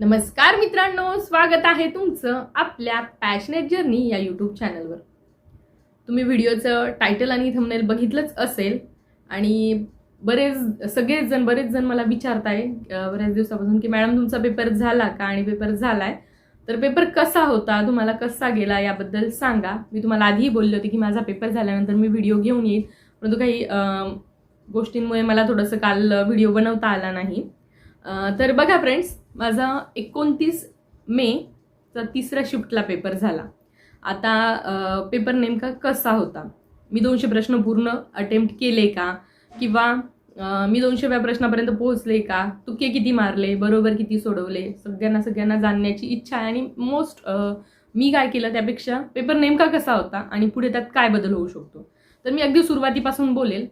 नमस्कार मित्रांनो स्वागत आहे तुमचं आपल्या पॅशनेट जर्नी या यूट्यूब चॅनलवर तुम्ही व्हिडिओचं टायटल आणि थंबनेल बघितलंच असेल आणि बरेच सगळेच जण बरेच जण मला विचारताय बऱ्याच दिवसापासून की मॅडम तुमचा पेपर झाला का? आणि पेपर झालाय. तर पेपर कसा होता? तुम्हाला कसा गेला? याबद्दल सांगा. मी तुम्हाला आधीही बोलले होते की माझा पेपर झाल्यानंतर मी व्हिडिओ घेऊन येईल परंतु काही गोष्टींमुळे मला थोडंसं काल व्हिडिओ बनवता आला नाही. तर बघा फ्रेंड्स माझा एकोणतीस मेचा तिसऱ्या शिफ्टला पेपर झाला. आता पेपर नेमका कसा होता? मी दोनशे प्रश्न पूर्ण अटेम्प्ट केले का? किंवा मी दोनशेव्या प्रश्नापर्यंत पोहोचले का? तुके किती मारले? बरोबर किती सोडवले? सगळ्यांना सगळ्यांना जाणण्याची इच्छा आहे आणि मोस्ट मी काय केलं त्यापेक्षा पेपर नेमका कसा होता आणि पुढे त्यात काय बदल होऊ शकतो? तर मी अगदी सुरुवातीपासून बोलेल.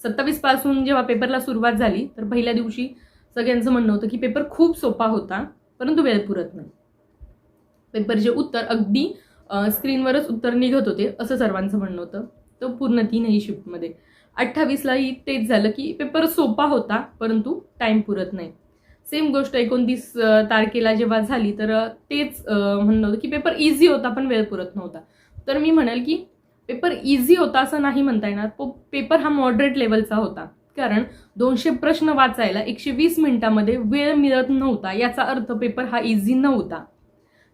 सत्तावीसपासून जेव्हा पेपरला सुरुवात झाली तर पहिल्या दिवशी सगळ्यांचं म्हणणं होतं की पेपर खूप सोपा होता परंतु वेळ पुरत नाही. पेपरचे उत्तर अगदी स्क्रीनवरच उत्तर निघत होते असं सर्वांचं म्हणणं होतं. तो पूर्ण तीनही शिफ्टमध्ये अठ्ठावीसलाही तेच झालं की पेपर सोपा होता परंतु टाईम पुरत नाही. सेम गोष्ट एकोणतीस तारखेला जेव्हा झाली तर तेच म्हणणं होतं की पेपर इझी होता पण वेळ पुरत नव्हता. तर मी म्हणाल की पेपर इझी होता असं नाही म्हणता येणार पेपर हा मॉडरेट लेवलचा होता. कारण दोनशे प्रश्न वाचायला एकशे वीस मिनिटामध्ये वेळ मिळत नव्हता. याचा अर्थ पेपर हा इझी नव्हता.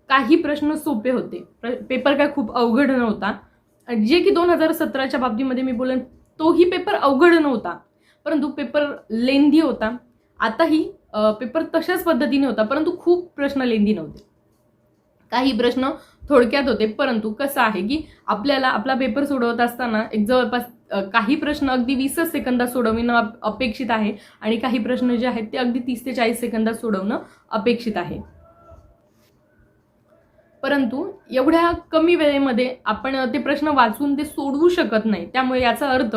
काही प्रश्न सोपे होते. प्र- पेपर काय खूप अवघड नव्हता. जे की दोन हजार सतराच्या बाबतीमध्ये मी बोलेन तोही पेपर अवघड नव्हता. परंतु पेपर लेंदी होता. आताही पेपर तशाच पद्धतीने होता परंतु खूप प्रश्न लेंदी नव्हते. काही प्रश्न थोडक्यात होते परंतु कसं आहे की आपल्याला आपला पेपर सोडवत असताना एक जवळपास काही प्रश्न अगदी वीसच सेकंदात सोडविणं अपेक्षित आहे. आणि काही प्रश्न जे आहेत ते अगदी तीस ते चाळीस सेकंदात सोडवणं अपेक्षित आहे. परंतु एवढ्या कमी वेळेमध्ये आपण ते प्रश्न वाचून ते सोडवू शकत नाही. त्यामुळे याचा अर्थ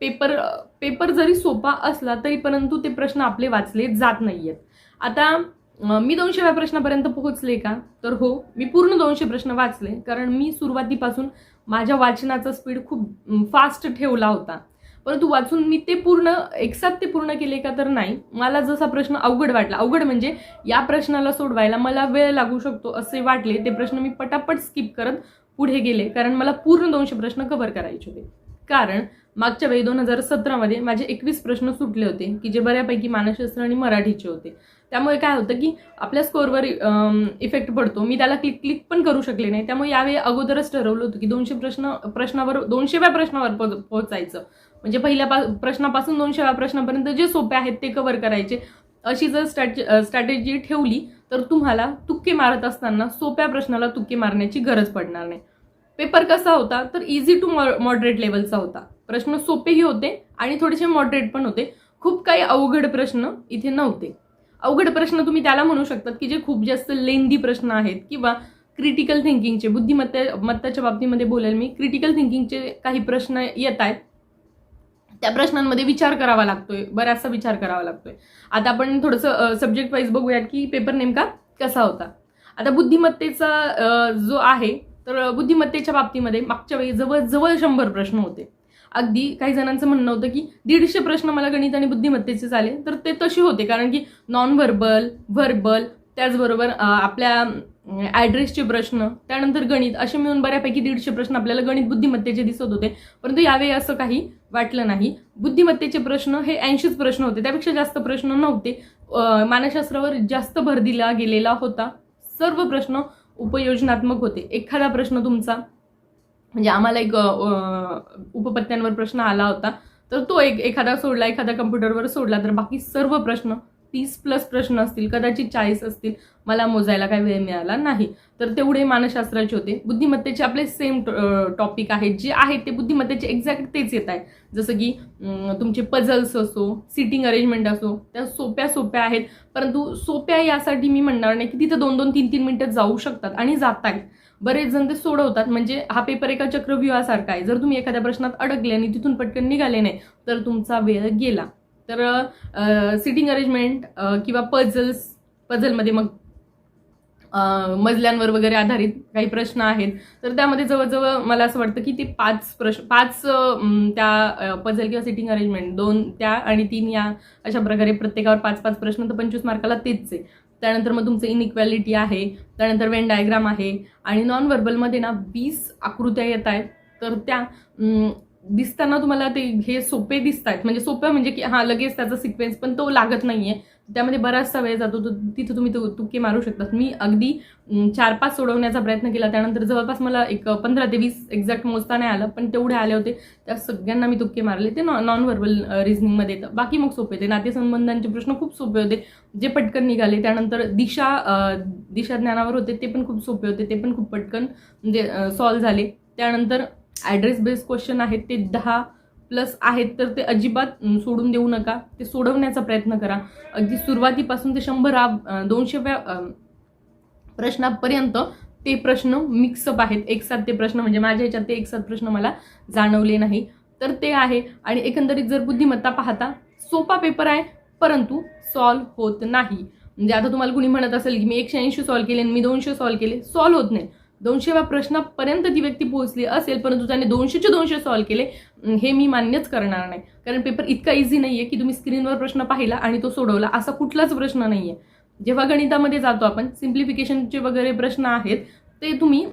पेपर पेपर जरी सोपा असला तरी परंतु ते प्रश्न आपले वाचले जात नाहीयेत. आता मी दोनशेव्या प्रश्नापर्यंत पोहोचले का? तर हो मी पूर्ण दोनशे प्रश्न वाचले. कारण मी सुरुवातीपासून माझ्या वाचनाचा स्पीड खूप फास्ट ठेवला होता. परंतु वाचून मी ते पूर्ण एकसाथ ते पूर्ण केले का तर नाही. मला जसा प्रश्न अवघड वाटला अवघड म्हणजे या प्रश्नाला सोडवायला मला वेळ लागू शकतो असे वाटले ते प्रश्न मी पटापट स्किप करत पुढे गेले कारण मला पूर्ण दोनशे प्रश्न कव्हर करायचे होते. कारण मागच्या वेळी दोन हजार सतरामध्ये माझे एकवीस प्रश्न सुटले होते की जे बऱ्यापैकी मानसशास्त्र आणि मराठीचे होते. त्यामुळे काय होतं की आपल्या स्कोअरवर इफेक्ट पडतो. मी त्याला क्लिक क्लिक पण करू शकले नाही. त्यामुळे यावेळी अगोदरच ठरवलं होतं की दोनशे प्रश्न प्रश्नावर दोनशेव्या प्रश्नावर पोच- पोहोचायचं. म्हणजे पहिल्या पा प्रश्नापासून दोनशेव्या प्रश्नापर्यंत जे सोपे आहेत ते कव्हर करायचे. अशी जर स्ट्रॅट स्ट्रॅटेजी ठेवली तर तुम्हाला तुक्के मारत असताना सोप्या प्रश्नाला तुक्के मारण्याची गरज पडणार नाही. पेपर कसा होता? तर इझी टू मॉडरेट लेवलचा होता. प्रश्न सोपेही होते आणि थोडेसे मॉडरेट पण होते. खूप काही अवघड प्रश्न इथे नव्हते. अवघड प्रश्न तुम्ही त्याला म्हणू शकतात की जे खूप जास्त लेंदी प्रश्न आहेत किंवा क्रिटिकल थिंकिंगचे बुद्धिमत्ता मत्ताच्या बाबतीमध्ये बोलेल मी क्रिटिकल थिंकिंगचे काही प्रश्न येत आहेत. त्या प्रश्नांमध्ये विचार करावा लागतोय बराचसा विचार करावा लागतोय. आता आपण थोडंसं सब्जेक्ट वाईज बघूयात की पेपर नेमका कसा होता. आता बुद्धिमत्तेचा जो आहे तर बुद्धिमत्तेच्या बाबतीमध्ये मागच्या वेळी जवळजवळ शंभर प्रश्न होते. अगदी काही जणांचं म्हणणं होतं की दीडशे प्रश्न मला गणित आणि बुद्धिमत्तेचे झाले तर ते तसे होते कारण की नॉन व्हर्बल व्हर्बल त्याचबरोबर आपल्या ॲड्रेसचे प्रश्न त्यानंतर गणित असे मिळून बऱ्यापैकी दीडशे प्रश्न आपल्याला गणित बुद्धिमत्तेचे दिसत होते. परंतु यावेळी असं काही वाटलं नाही. बुद्धिमत्तेचे प्रश्न हे ऐंशीच प्रश्न होते. त्यापेक्षा जास्त प्रश्न नव्हते. मानसशास्त्रावर जास्त भर दिला गेलेला होता. सर्व प्रश्न उपयोजनात्मक होते. एखादा प्रश्न तुमचा म्हणजे आम्हाला एक उपपत्त्यांवर प्रश्न आला होता. तर तो एक एखादा सोडला एखादा कम्प्युटरवर सोडला तर बाकी सर्व प्रश्न तीस प्लस प्रश्न असतील कदाचित चाळीस असतील मला मोजायला काही वेळ मिळाला नाही. तर तेवढे मानसशास्त्राचे होते. बुद्धिमत्तेचे आपले सेम टॉपिक आहेत. जे आहेत ते बुद्धिमत्तेचे एक्झॅक्ट तेच येत आहेत. जसं की तुमचे पझल्स असो सिटिंग अरेंजमेंट असो त्या सोप्या सोप्या आहेत. परंतु सोप्या यासाठी मी म्हणणार नाही की तिथं दोन दोन तीन तीन मिनटं जाऊ शकतात आणि जात आहेत बरेच जण ते सोडवतात. म्हणजे हा पेपर एका चक्रव्यूहासारखा आहे. जर तुम्ही एखाद्या प्रश्नात अडकले आणि तिथून पटकन निघाले नाही तर तुमचा वेळ गेला. तर सिटिंग अरेंजमेंट किंवा पझल्स पझलमध्ये मग मजल्यांवर वगैरे आधारित काही प्रश्न आहेत. तर त्यामध्ये जवळजवळ मला असं वाटतं की ते पाच प्रश्न पाच त्या पझल किंवा सिटिंग अरेंजमेंट दोन त्या आणि तीन या अशा प्रकारे प्रत्येकावर पाच पाच प्रश्न तर पंचवीस मार्काला तेच आहे. त्यानंतर मग तुमचं इनइक्वॅलिटी आहे त्यानंतर वेन डायग्राम आहे आणि नॉन व्हर्बलमध्ये ना वीस आकृत्या येत आहेत. तर त्या दिसताना तुम्हाला ते हे सोपे दिसत आहेत म्हणजे सोपं म्हणजे की हा लगेच त्याचा सिक्वेन्स पण तो लागत नाही आहे त्यामध्ये बराचसा वेळ जातो. तो तिथं तुम्ही तु तुक्के मारू शकतात. मी अगदी चार पाच सोडवण्याचा प्रयत्न केला. त्यानंतर जवळपास मला एक पंधरा ते वीस एक्झॅक्ट मोजता नाही आलं पण तेवढे आले होते. त्या सगळ्यांना मी तुक्के मारले. ते नॉन व्हर्बल रिझनिंगमध्ये येतं. बाकी मग सोपे होते. नातेसंबंधांचे प्रश्न खूप सोपे होते. जे पटकन निघाले. त्यानंतर दिशा दिशा ज्ञानावर होते. ते पण खूप सोपे होते. ते पण खूप पटकन म्हणजे सॉल्व्ह झाले. त्यानंतर ॲड्रेस बेस्ड क्वेश्चन आहेत. ते दहा प्लस आहेत तर ते अजिबात सोडून देऊ नका. ते सोडवण्याचा प्रयत्न करा. अगदी सुरुवातीपासून ते शंभर दोनशेव्या प्रश्नापर्यंत ते प्रश्न मिक्सअप आहेत. एक साथ ते प्रश्न म्हणजे माझ्या ह्याच्यात ते एक साथ प्रश्न मला जाणवले नाही. तर ते आहे. आणि एकंदरीत जर बुद्धिमत्ता पाहता सोपा पेपर आहे परंतु सॉल्व होत नाही. म्हणजे आता तुम्हाला कुणी म्हणत असेल की मी एकशे ऐंशी सॉल्व केले आणि मी दोनशे सॉल्व केले सॉल्व्ह होत नाही. दोनशेव्या प्रश्नापर्यंत ती व्यक्ती पोहोचली असेल परंतु त्याने दोनशेचे दोनशे सॉल्व्ह केले हे मी मान्यच करणार नाही. कारण पेपर इतका इझी नाही आहे की तुम्ही स्क्रीनवर प्रश्न पाहिला आणि तो सोडवला असा कुठलाच प्रश्न नाही आहे जेव्हा गणितामध्ये जातो आपण सिम्प्लिफिकेशनचे वगैरे प्रश्न आहेत ते तुम्ही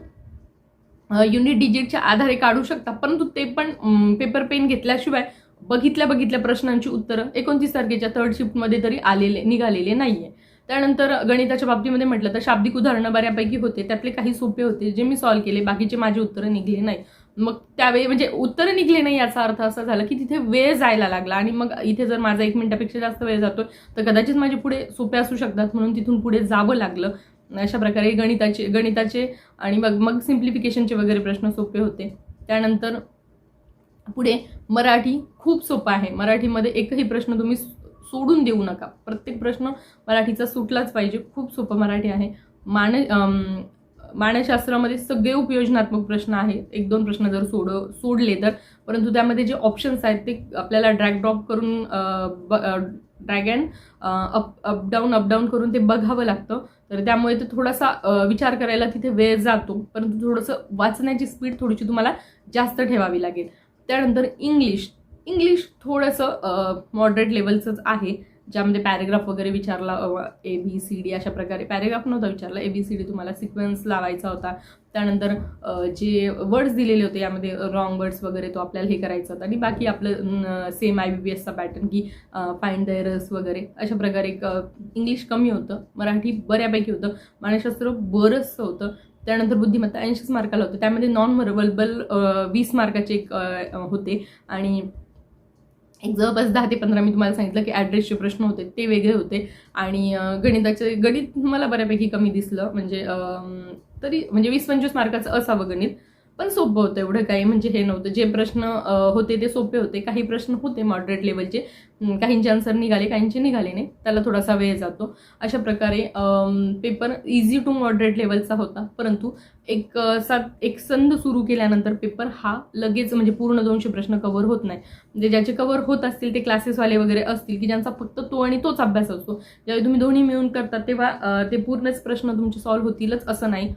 युनिट डिजिटच्या आधारे काढू शकता. परंतु ते पण पेपर पेन घेतल्याशिवाय बघितल्या बघितल्या प्रश्नांची उत्तरं एकोणतीस तारखेच्या थर्ड शिफ्टमध्ये तरी आलेले निघालेले नाही आहे त्यानंतर गणिताच्या बाबतीमध्ये म्हटलं तर शाब्दिक उदाहरणं बऱ्यापैकी होते. त्यातले काही सोपे होते जे मी सॉल्व्ह केले. बाकीचे माझे उत्तरं निघले नाही. मग त्यावेळी म्हणजे उत्तरं निघले नाही याचा अर्थ असा झाला की तिथे वेळ जायला लागला आणि मग इथे जर माझा एक मिनिटापेक्षा जास्त वेळ जातोय तर कदाचित माझे पुढे सोपे असू शकतात म्हणून तिथून पुढे जावं लागलं. अशा प्रकारे गणिताचे गणिताचे आणि मग मग सिम्प्लिफिकेशनचे वगैरे प्रश्न सोपे होते. त्यानंतर पुढे मराठी खूप सोपं आहे. मराठीमध्ये एकही प्रश्न तुम्ही सोडून देऊ नका. प्रत्येक प्रश्न मराठीचा सुटलाच पाहिजे. खूप सोपं मराठी आहे. मान मानसशास्त्रामध्ये सगळे उपयोजनात्मक प्रश्न आहेत. एक दोन प्रश्न जर सोड सोडले तर. परंतु त्यामध्ये जे ऑप्शन्स आहेत ते आपल्याला ड्रॅग ड्रॉप करून drag and up up down करून ते बघावं लागतं. तर त्यामुळे ते थोडासा विचार करायला तिथे वेळ जातो. परंतु थोडंसं वाचण्याची स्पीड थोडीशी तुम्हाला जास्त ठेवावी लागेल. त्यानंतर इंग्लिश इंग्लिश थोडंसं मॉडरेट लेवलचंच आहे. ज्यामध्ये पॅरेग्राफ वगैरे विचारला ए बी सी डी अशा प्रकारे. पॅरेग्राफ नव्हता विचारला. ए बी सी डी तुम्हाला सिक्वेन्स लावायचा होता. त्यानंतर जे वर्ड्स दिलेले होते यामध्ये रॉंग वर्ड्स वगैरे तो आपल्याला हे करायचा होता. आणि बाकी आपलं सेम आय बी बी एसचा पॅटर्न की फाईन द एरर्स वगैरे. अशा प्रकारे इंग्लिश कमी होतं. मराठी बऱ्यापैकी होतं. मानसशास्त्र बरंचसं होतं. त्यानंतर बुद्धिमत्ता ऐंशीच मार्काला होतं. त्यामध्ये नॉन व्हर्बल वीस मार्काचे एक होते. आणि एक जवळपास दहा ते पंधरा मी तुम्हाला सांगितलं की ॲड्रेसचे प्रश्न होते ते वेगळे होते. आणि गणिताचे गणित मला बऱ्यापैकी कमी दिसलं. म्हणजे तरी म्हणजे वीस पंचवीस मार्काचं असावं गणित. पण सोपं होतं. एवढं काही म्हणजे हे नव्हतं. जे प्रश्न होते ते सोपे होते. काही प्रश्न होते मॉडरेट लेवलचे काहींचे आन्सर निघाले काहींचे निघाले नाही. त्याला थोडासा वेळ जातो. अशा प्रकारे पेपर इझी टू मॉडरेट लेवलचा होता. परंतु एक सात एक संध सुरू केल्यानंतर पेपर हा लगेच म्हणजे पूर्ण दोनशे प्रश्न कव्हर होत नाही. म्हणजे ज्याचे कव्हर होत असतील ते क्लासेसवाले वगैरे असतील की ज्यांचा फक्त तो आणि तोच अभ्यास असतो. ज्यावेळी तुम्ही दोन्ही मिळून करतात तेव्हा ते पूर्णच प्रश्न तुमचे सॉल्व्ह होतीलच असं नाही.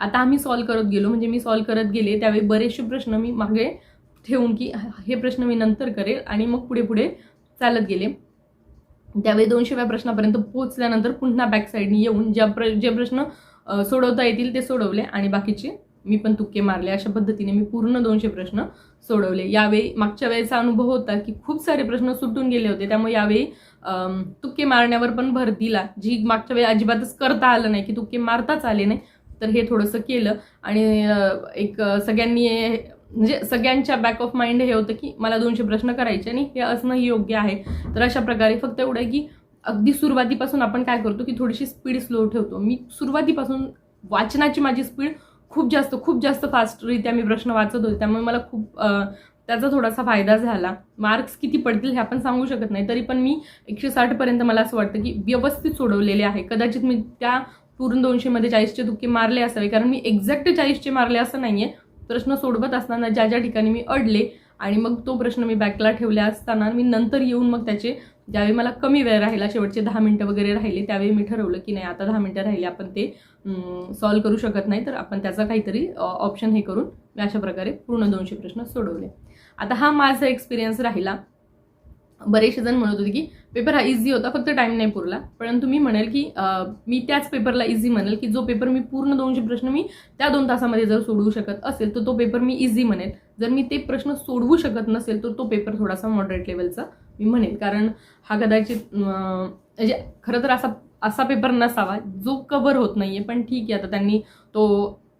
आता आम्ही सॉल्व्ह करत गेलो. म्हणजे मी सॉल्व्ह करत गेले त्यावेळी बरेचसे प्रश्न मी मागे ठेवून की हे प्रश्न मी नंतर करेल आणि मग पुढे पुढे चालत गेले. त्यावेळी दोनशेव्या प्रश्नापर्यंत पोहोचल्यानंतर पुन्हा बॅक साईडनी येऊन ज्या प्र जे प्रश्न सोडवता येतील ते सोडवले आणि बाकीचे मी पण तुक्के मारले. अशा पद्धतीने मी पूर्ण दोनशे प्रश्न सोडवले. यावेळी मागच्या वेळेचा अनुभव होता की खूप सारे प्रश्न सुटून गेले होते. त्यामुळे यावेळी तुक्के मारण्यावर पण भर दिला. जी मागच्या वेळी अजिबातच करता आलं नाही की तुक्के मारताच आले नाही. तर हे थोडंसं केलं. आणि एक सगळ्यांनी म्हणजे सगळ्यांच्या बॅक ऑफ माइंड हे होतं की मला दोनशे प्रश्न करायचे आणि हे असणंही योग्य आहे. तर अशा प्रकारे फक्त एवढं आहे की अगदी सुरुवातीपासून आपण काय करतो की थोडीशी स्पीड स्लो ठेवतो. मी सुरुवातीपासून वाचनाची माझी स्पीड खूप जास्त खूप जास्त फास्टरित्या मी प्रश्न वाचत होते. त्यामुळे मला खूप त्याचा थोडासा फायदा झाला. मार्क्स किती पडतील हे आपण सांगू शकत नाही. तरी पण मी एकशे साठपर्यंत मला असं वाटतं की व्यवस्थित सोडवलेले आहे. कदाचित मी त्या पूर्ण दोनशेमध्ये चाळीसचे तुक्के मारले असावे. कारण मी एक्झॅक्ट चाळीसचे मारले असं नाही आहे प्रश्न सोडवत असताना ज्या ज्या ठिकाणी मी अडले आणि मग तो प्रश्न मी बॅकला ठेवला असताना मी नंतर येऊन मग त्याचे ज्यावेळी मला कमी वेळ राहिला शेवटचे दहा मिनटं वगैरे राहिले त्यावेळी मी ठरवलं की नाही आता दहा मिनटं राहिले आपण ते सॉल्व करू शकत नाही. तर आपण त्याचा काहीतरी ऑप्शन हे करून मी अशा प्रकारे पूर्ण दोनशे प्रश्न सोडवले. आता हा माझा एक्सपिरियन्स राहिला. बरेचसे जण म्हणत होते की पेपर हा इझी होता फक्त टाईम नाही पुरला. परंतु मी म्हणेल की मी त्याच पेपरला इझी म्हणेल की जो पेपर मी पूर्ण दोनशे प्रश्न मी त्या दोन तासामध्ये जर सोडवू शकत असेल तर तो पेपर मी इझी म्हणेल. जर मी ते प्रश्न सोडवू शकत नसेल तर तो पेपर थोडासा मॉडरेट लेवलचा मी म्हणेल. कारण हा कदाचित म्हणजे खरं तर असा असा पेपर नसावा जो कव्हर होत नाही आहे पण ठीक आहे आता त्यांनी तो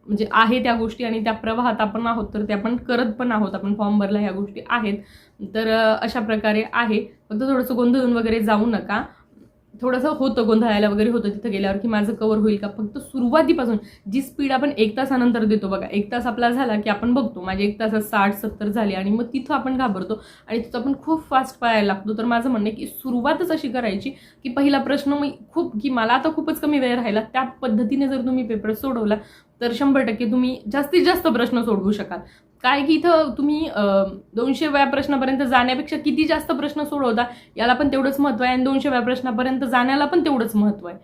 म्हणजे आहे त्या गोष्टी आणि त्या प्रवाहात आपण आहोत तर ते आपण करत पण आहोत. आपण फॉर्म भरला ह्या गोष्टी आहेत. तर अशा प्रकारे आहे. फक्त थोडंसं गोंधळून वगैरे जाऊ नका. थोडंसं होतं गोंधळायला वगैरे होतं तिथं गेल्यावर की माझं कवर होईल का? फक्त सुरुवातीपासून जी स्पीड आपण एक तासानंतर देतो बघा. एक तास आपला झाला की आपण बघतो. माझे एक तासात साठ सत्तर झाले आणि मग तिथं आपण घाबरतो आणि तिथं आपण खूप फास्ट पळायला लागतो. तर माझं म्हणणं आहे की सुरुवातच अशी करायची की पहिला प्रश्न मी खूप की मला आता खूपच कमी वेळ राहिला. त्या पद्धतीने जर तुम्ही पेपर सोडवला तर शंभर टक्के तुम्ही जास्तीत जास्त प्रश्न सोडवू शकाल. काय की इथं तुम्ही दोनशे व्या प्रश्नापर्यंत जाण्यापेक्षा किती जास्त प्रश्न सोडवता याला पण तेवढंच महत्त्व आहे. आणि दोनशे व्या प्रश्नापर्यंत जाण्याला पण तेवढंच महत्त्व आहे.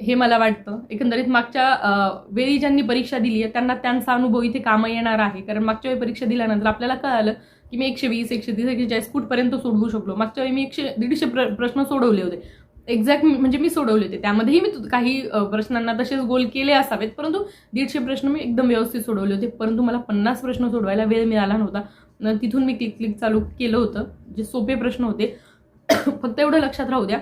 हे मला वाटतं. एकंदरीत मागच्या वेळी ज्यांनी परीक्षा दिली आहे त्यांना त्यांचा अनुभव इथे कामं येणार आहे. कारण मागच्या वेळी परीक्षा दिल्यानंतर आपल्याला कळालं की मी एकशे वीस एकशे तीस एकशे चाळीस फूटपर्यंत सोडवू शकलो. मागच्या वेळी मी एकशे दीडशे प्र प्रश्न सोडवले होते. एक्झॅक्ट म्हणजे मी सोडवले होते. त्यामध्येही मी तु- काही प्रश्नांना तसेच गोल केले असावेत. परंतु दीडशे प्रश्न मी एकदम व्यवस्थित सोडवले होते. परंतु मला पन्नास प्रश्न सोडवायला वेळ मिळाला नव्हता. न तिथून मी क्लिक क्लिक चालू केलं होतं. जे सोपे प्रश्न होते. फक्त एवढं लक्षात राहू द्या.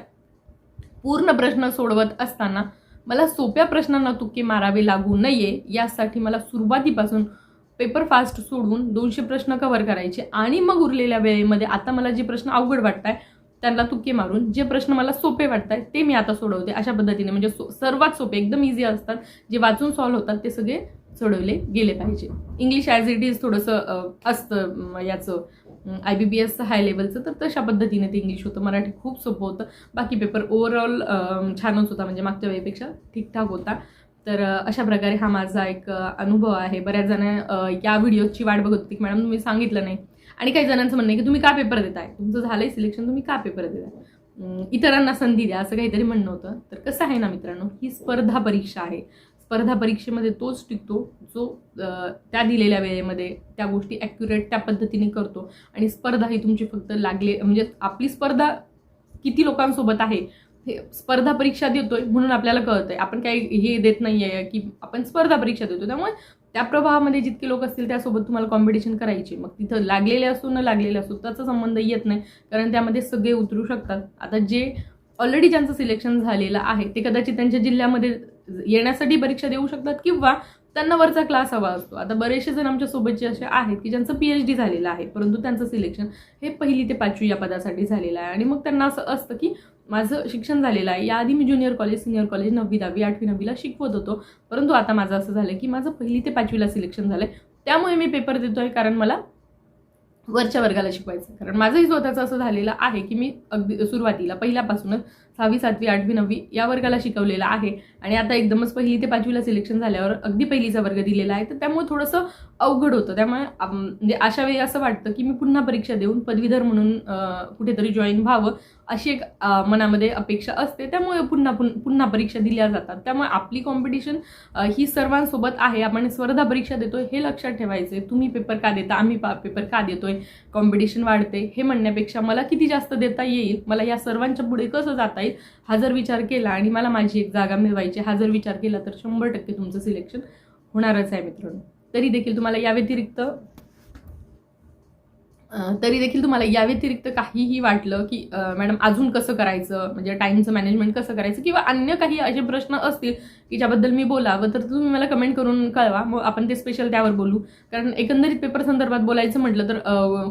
पूर्ण प्रश्न सोडवत असताना मला सोप्या प्रश्नांना तुके मारावे लागू नये यासाठी मला सुरुवातीपासून पेपर फास्ट सोडवून दोनशे प्रश्न कव्हर करायचे आणि मग उरलेल्या वेळेमध्ये आता मला जे प्रश्न अवघड वाटत आहे त्यांना तुके मारून जे प्रश्न मला सोपे वाटत ते मी आता सोडवते. अशा पद्धतीने म्हणजे सो सर्वात सोपे एकदम इझी असतात. जे वाचून सॉल्व्ह होतात ते सगळे सोडवले गेले पाहिजे. इंग्लिश ॲज इट इज थोडंसं असतं याचं. आय बी बी एसचं हाय लेवलचं तर तशा पद्धतीने ते इंग्लिश होतं. मराठी खूप सोपं होतं. बाकी पेपर ओव्हरऑल छानच होता म्हणजे मागच्या वेळेपेक्षा ठीकठाक होता. तर अशा प्रकारे हा माझा एक अनुभव आहे. बऱ्याच जण या व्हिडिओची वाट बघत होती की मॅडम तुम्ही सांगितलं नाही. आणि काही जणांचं म्हणणं आहे की तुम्ही का पेपर देताय? तुमचं झालंय सिलेक्शन तुम्ही का पेपर देताय? इतरांना संधी द्या असं काहीतरी म्हणणं होतं. तर कसं आहे ना मित्रांनो ही स्पर्धा परीक्षा आहे. स्पर्धा परीक्षेमध्ये तोच टिकतो जो त्या दिलेल्या वेळेमध्ये त्या गोष्टी ॲक्युरेट त्या पद्धतीने करतो. आणि स्पर्धा ही तुमची फक्त लागले म्हणजे आपली स्पर्धा किती लोकांसोबत आहे हे स्पर्धा परीक्षा देतोय म्हणून आपल्याला कळतंय. आपण काही हे देत नाहीये की आपण स्पर्धा परीक्षा देतो त्यामुळे त्या प्रवाहामध्ये जितके लोक असतील त्यासोबत तुम्हाला कॉम्पिटिशन करायची. मग तिथं लागलेले असो न लागलेले असो त्याचा संबंध येत नाही. कारण त्यामध्ये सगळे उतरू शकतात. आता जे ऑलरेडी ज्यांचं सिलेक्शन झालेलं आहे ते कदाचित त्यांच्या जिल्ह्यामध्ये येण्यासाठी परीक्षा देऊ शकतात किंवा त्यांना वरचा क्लास हवा असतो. आता बरेचसे जण आमच्या सोबतचे असे आहेत की ज्यांचं पी एच डी झालेलं आहे परंतु त्यांचं सिलेक्शन हे पहिली ते पाचवी या पदासाठी झालेलं आहे. आणि मग त्यांना असं असतं की माझं शिक्षण झालेलं आहे. याआधी मी ज्युनियर कॉलेज सिनियर कॉलेज नववी दहावी आठवी नववीला शिकवत होतो. परंतु आता माझं असं झालं की माझं पहिली ते पाचवीला सिलेक्शन झालंय. त्यामुळे मी पेपर देतोय कारण मला वरच्या वर्गाला शिकवायचं कारण माझंही स्वतःचं असं झालेलं आहे की मी अगदी सुरुवातीला पहिल्यापासूनच सहावी सातवी आठवी नववी या वर्गाला शिकवलेलं आहे. आणि आता एकदमच पहिली ते पाचवीला सिलेक्शन झाल्यावर अगदी पहिलीचा वर्ग दिलेला आहे. तर त्यामुळे थोडंसं अवघड होतं. त्यामुळे म्हणजे अशा वेळी असं वाटतं की मी पुन्हा परीक्षा देऊन पदवीधर म्हणून कुठेतरी जॉईन व्हावं अशी एक मनामध्ये अपेक्षा असते. त्यामुळे पुन्हा पुन- पुन्हा परीक्षा दिल्या जातात. त्यामुळे आपली कॉम्पिटिशन ही सर्वांसोबत आहे. आपण स्पर्धा परीक्षा देतोय हे लक्षात ठेवायचे तुम्ही पेपर का देता? आम्ही पा पेपर का देतोय? कॉम्पिटिशन वाढते. हे म्हणण्यापेक्षा मला किती जास्त देता येईल? मला या सर्वांच्या पुढे कसं जाता येईल हा जर विचार केला आणि मला माझी एक जागा मिळवायची हा जर विचार केला तर शंभर टक्के तुमचं सिलेक्शन होणारच आहे मित्रांनो. तरी देखील तुम्हाला या व्यतिरिक्त तरी देखील तुम्हाला या व्यतिरिक्त काहीही वाटलं की मॅडम अजून कसं करायचं? म्हणजे टाईमचं मॅनेजमेंट कसं करायचं? किंवा अन्य काही असे प्रश्न असतील की ज्याबद्दल मी बोलावं तर तुम्ही मला कमेंट करून कळवा. मग आपण ते स्पेशल त्यावर बोलू. कारण एकंदरीत पेपर संदर्भात बोलायचं म्हटलं तर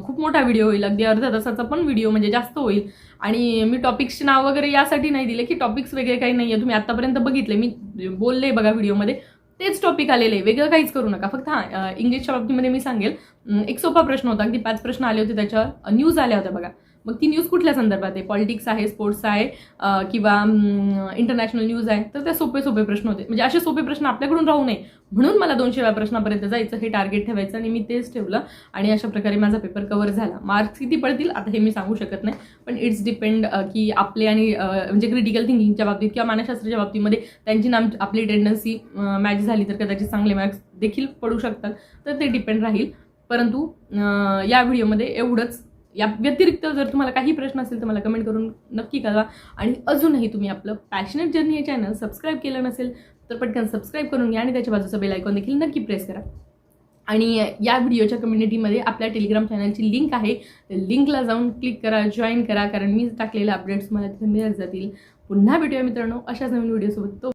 खूप मोठा व्हिडिओ होईल. अगदी अर्ध्या तासाचा पण व्हिडिओ म्हणजे जास्त होईल. आणि मी टॉपिक्सचे नाव वगैरे यासाठी नाही दिले की टॉपिक्स वेगळे काही नाही आहे तुम्ही आत्तापर्यंत बघितले. मी बोलले बघा व्हिडिओमध्ये तेच टॉपिक आलेले वेगळं काहीच करू नका. फक्त हां इंग्लिशच्या बाबतीमध्ये मी सांगेल. एक सोपा प्रश्न होता. अगदी पाच प्रश्न आले होते त्याच्यावर. न्यूज आल्या होत्या बघा. मग ती न्यूज कुठल्या संदर्भात आहे? पॉलिटिक्स आहे स्पोर्ट्स आहे किंवा इंटरनॅशनल न्यूज आहे? तर ते सोपे सोपे प्रश्न होते. म्हणजे असे सोपे प्रश्न आपल्याकडून राहू नये. म्हणून मला दोनशे वेळा प्रश्नापर्यंत जायचं हे टार्गेट ठेवायचं आणि मी तेच ठेवलं आणि अशा प्रकारे माझा पेपर कव्हर झाला. मार्क्स किती पडतील? आता हे मी सांगू शकत नाही. पण इट्स डिपेंड की आपले आणि म्हणजे क्रिटिकल थिंकिंगच्या बाबतीत किंवा मानसशास्त्राच्या बाबतीमध्ये त्यांची नाम आपली टेंडन्सी मॅच झाली तर कदाचित चांगले मार्क्स देखील पडू शकतात. तर ते डिपेंड राहील. परंतु या व्हिडिओमध्ये एवढंच. या व्यतिरिक्त जर तुम्हाला काही प्रश्न असेल तर मला कमेंट करून नक्की कळवा. आणि अजूनही तुम्ही आपलं पॅशनेट जर्नी हे चॅनल सबस्क्राईब केलं नसेल तर पटकन सबस्क्राईब करून घ्या आणि त्याच्या बाजूचं बेल आयकॉन देखील नक्की प्रेस करा. आणि या व्हिडिओच्या कम्युनिटीमध्ये आपल्या टेलिग्राम चॅनलची लिंक आहे. लिंकला जाऊन क्लिक करा जॉईन करा कारण मी टाकलेले अपडेट्स मला तिथे मिळत जातील. पुन्हा भेटूया मित्रांनो अशाच नवीन व्हिडिओसोबत तो